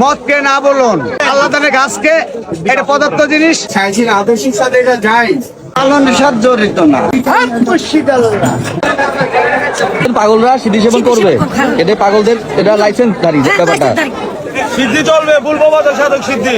মদকে না বলুন। আল্লাহ তালে গাছকে এটা পদার্থ জিনিস। আদর্শিক সাথে এটা যাই আল্লাহর সাথে জড়িত না। পাগলরা সিদ্ধি সেবন করবে। এটা পাগলদের এটা লাইসেন্স গাড়ি ব্যাপারটা। সিদ্ধি চলবে বলব সাধক সিদ্ধি।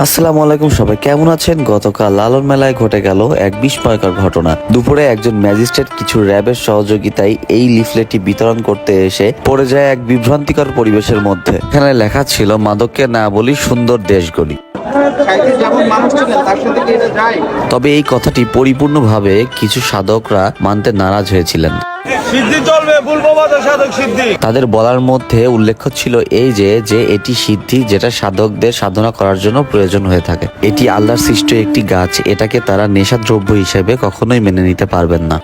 আসসালামু আলাইকুম সবাই, কেমন আছেন? গতকাল লালন মেলায় ঘটে গেল এক বিস্ময়কর ঘটনা। দুপুরে একজন ম্যাজিস্ট্রেট কিছু র্যাবের সহযোগিতায় এই লিফলেটটি বিতরণ করতে এসে পড়ে যায় এক বিভ্রান্তিকর পরিবেশের মধ্যে। এখানে লেখা ছিল, মাদককে না বলি সুন্দর দেশ তবে এই কথাটি পরিপূর্ণভাবে কিছু সাধকরা মানতে নারাজ হয়েছিলেন। তাদের বলার মধ্যে উল্লেখ্য ছিল এই যে যে এটি সিদ্ধি যেটা সাধকদের সাধনা করার জন্য প্রয়োজন হয়ে থাকে। এটি আল্লাহর সৃষ্ট একটি গাছ, এটাকে তারা নেশা দ্রব্য হিসেবে কখনোই মেনে নিতে পারবেন না।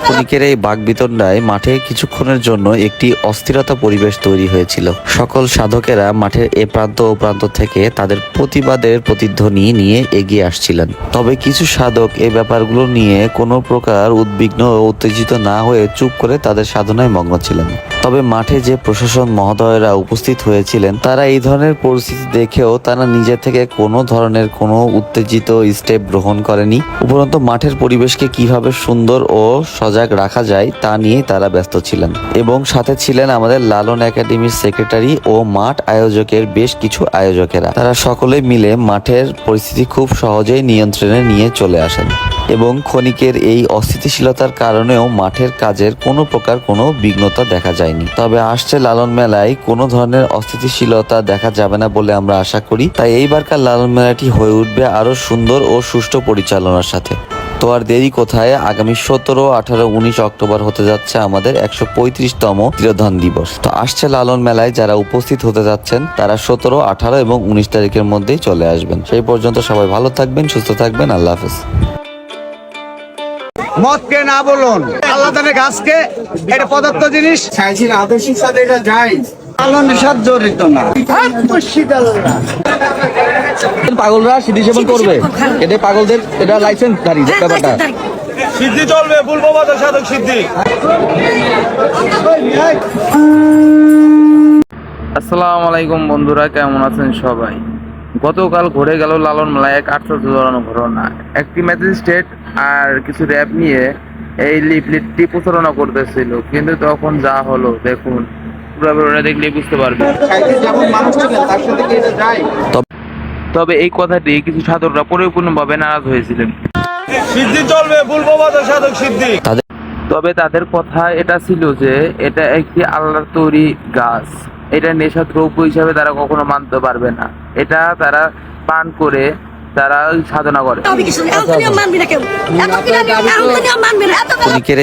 ক্ষণিকের এই বাগবিতণ্ডায় মাঠে কিছুক্ষণের জন্য একটি অস্থিরতা পরিবেশ তৈরি হয়েছিল। সকল সাধকেরা মাঠের এ প্রান্ত ও প্রান্ত থেকে তাদের প্রতিবাদের প্রতিধ্বনি নিয়ে এগিয়ে আসছিলেন। তবে কিছু সাধক এই ব্যাপারগুলো নিয়ে কোনো প্রকার উদ্বিগ্ন ও উত্তেজিত না হয়ে চুপ করে তাদের সাধনায় মগ্ন ছিলেন। তবে মাঠে যে প্রশাসন মহোদয়রা উপস্থিত হয়েছিলেন, তারা এই ধরনের পরিস্থিতি দেখেও তারা নিজে থেকে কোনো ধরনের কোনো উত্তেজিত স্টেপ গ্রহণ করেনি। উপরন্ত মাঠের পরিবেশকে কীভাবে সুন্দর ও সজাগ রাখা যায় তা নিয়েই তারা ব্যস্ত ছিলেন। এবং সাথে ছিলেন আমাদের লালন একাডেমির সেক্রেটারি ও মাঠ আয়োজকের বেশ কিছু আয়োজকেরা। তারা সকলে মিলে মাঠের পরিস্থিতি খুব সহজেই নিয়ন্ত্রণে নিয়ে চলে আসেন। এবং ক্ষণিকের এই অস্থিতিশীলতার কারণেও মাঠের কাজের কোনো প্রকার কোনো বিঘ্নতা দেখা যায়নি। তবে আসছে লালন মেলায় কোনো ধরনের অস্থিতিশীলতা দেখা যাবে না বলে আমরা আশা করি। তাই এইবারকার লালন মেলাটি হয়ে উঠবে আরও সুন্দর ও সুষ্ঠু পরিচালনার সাথে। তো আর দেরি কোথায়? আগামী সতেরো, আঠারো, উনিশ অক্টোবর হতে যাচ্ছে আমাদের একশো পঁয়ত্রিশতম তিরোধান দিবস। তো আসছে লালন মেলায় যারা উপস্থিত হতে যাচ্ছেন, তারা সতেরো, আঠারো এবং উনিশ তারিখের মধ্যেই চলে আসবেন। সেই পর্যন্ত সবাই ভালো থাকবেন, সুস্থ থাকবেন। আল্লাহ হাফেজ। মদকে না বলুন। আল্লাহ তালে গাছকে এটা পদার্থ জিনিস। আদর্শিক সাথে এটা সাথে জড়িত না। পাগলরা সিদ্ধি সেবন করবে। এটা পাগলদের এটা লাইসেন্স গাড়ি ব্যাপারটা। সিদ্ধি চলবে বলব বাজার সাধক সিদ্ধি। আসসালামু আলাইকুম বন্ধুরা কেমন আছেন সবাই? গতকাল ঘুরে গেল লালন মেলায় এক আশ্চর্য জড়ানো ঘটনা। একটি ম্যাজিস্ট্রেট আর কিছু র্যাব নিয়ে এই লিফলেটটি প্রচারণা করতেছিল। কিন্তু তখন যা হলো দেখুন। পুরো দেখলেই বুঝতে পারবেন চাইছি যেমন মানুষ ছিলেন তার সাথে কি এটা যাই তবে এই কথাটি কিছু সাধকরা পরিপূর্ণভাবে নারাজ হয়েছিলেন। সিদ্ধি চলবে সাধক সিদ্ধি। তবে তাদের কথা এটা ছিল যে এটা একটি আল্লাহর তৈরি গাছ। এটা নেশা দ্রব্য হিসাবে তারা কখনো মানতে পারবে না। এটা তারা পান করে তারা সাধনা করে।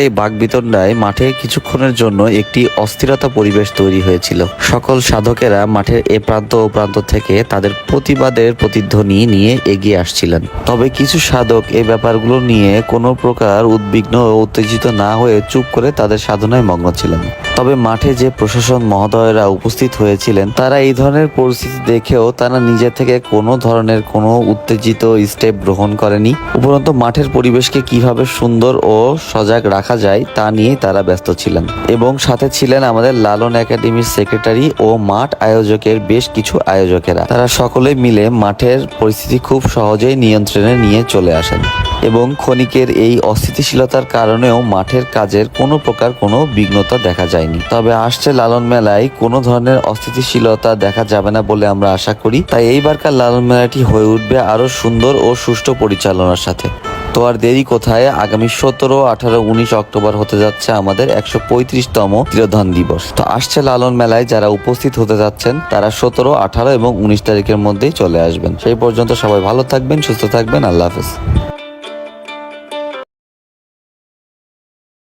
এই বাগবিতণ্ডায় মাঠে কিছুক্ষণের জন্য একটি অস্থিরতা পরিবেশ তৈরি হয়েছিল। সকল সাধকেরা মাঠের এ প্রান্ত ও প্রান্ত থেকে তাদের প্রতিবাদের প্রতিধ্বনি নিয়ে এগিয়ে আসছিলেন। তবে কিছু সাধক এই ব্যাপারগুলো নিয়ে কোনো প্রকার উদ্বিগ্ন ও উত্তেজিত না হয়ে চুপ করে তাদের সাধনায় মগ্ন ছিলেন। তবে মাঠে যে প্রশাসন মহোদয়রা উপস্থিত হয়েছিলেন তারা এই ধরনের পরিস্থিতি দেখেও তারা নিজে থেকে কোনো ধরনের কোনো উত্তেজিত স্টেপ গ্রহণ করেনি। উপরন্ত মাঠের পরিবেশকে কীভাবে সুন্দর ও সজাগ রাখা যায় তা নিয়ে তারা ব্যস্ত ছিলেন। এবং সাথে ছিলেন আমাদের লালন একাডেমির সেক্রেটারি ও মাঠ আয়োজকের বেশ কিছু আয়োজকেরা। তারা সকলে মিলে মাঠের পরিস্থিতি খুব সহজেই নিয়ন্ত্রণে নিয়ে চলে আসেন। এবং ক্ষণিকের এই অস্থিতিশীলতার কারণেও মাঠের কাজের কোনো প্রকার কোনো বিঘ্নতা দেখা যায়নি। তবে আসছে লালন মেলায় কোনো ধরনের অস্থিতিশীলতা দেখা যাবে না বলে আমরা আশা করি। তাই এইবারকার লালন মেলাটি হয়ে উঠবে আরও সুন্দর ও সুষ্ঠু পরিচালনার সাথে। তো আর দেরি কোথায়? আগামী সতেরো, আঠারো, উনিশ অক্টোবর হতে যাচ্ছে আমাদের একশো পঁয়ত্রিশতম তিরোধান দিবস। তো আসছে লালন মেলায় যারা উপস্থিত হতে যাচ্ছেন, তারা সতেরো, আঠারো এবং উনিশ তারিখের মধ্যেই চলে আসবেন। সেই পর্যন্ত সবাই ভালো থাকবেন, সুস্থ থাকবেন। আল্লাহ হাফেজ।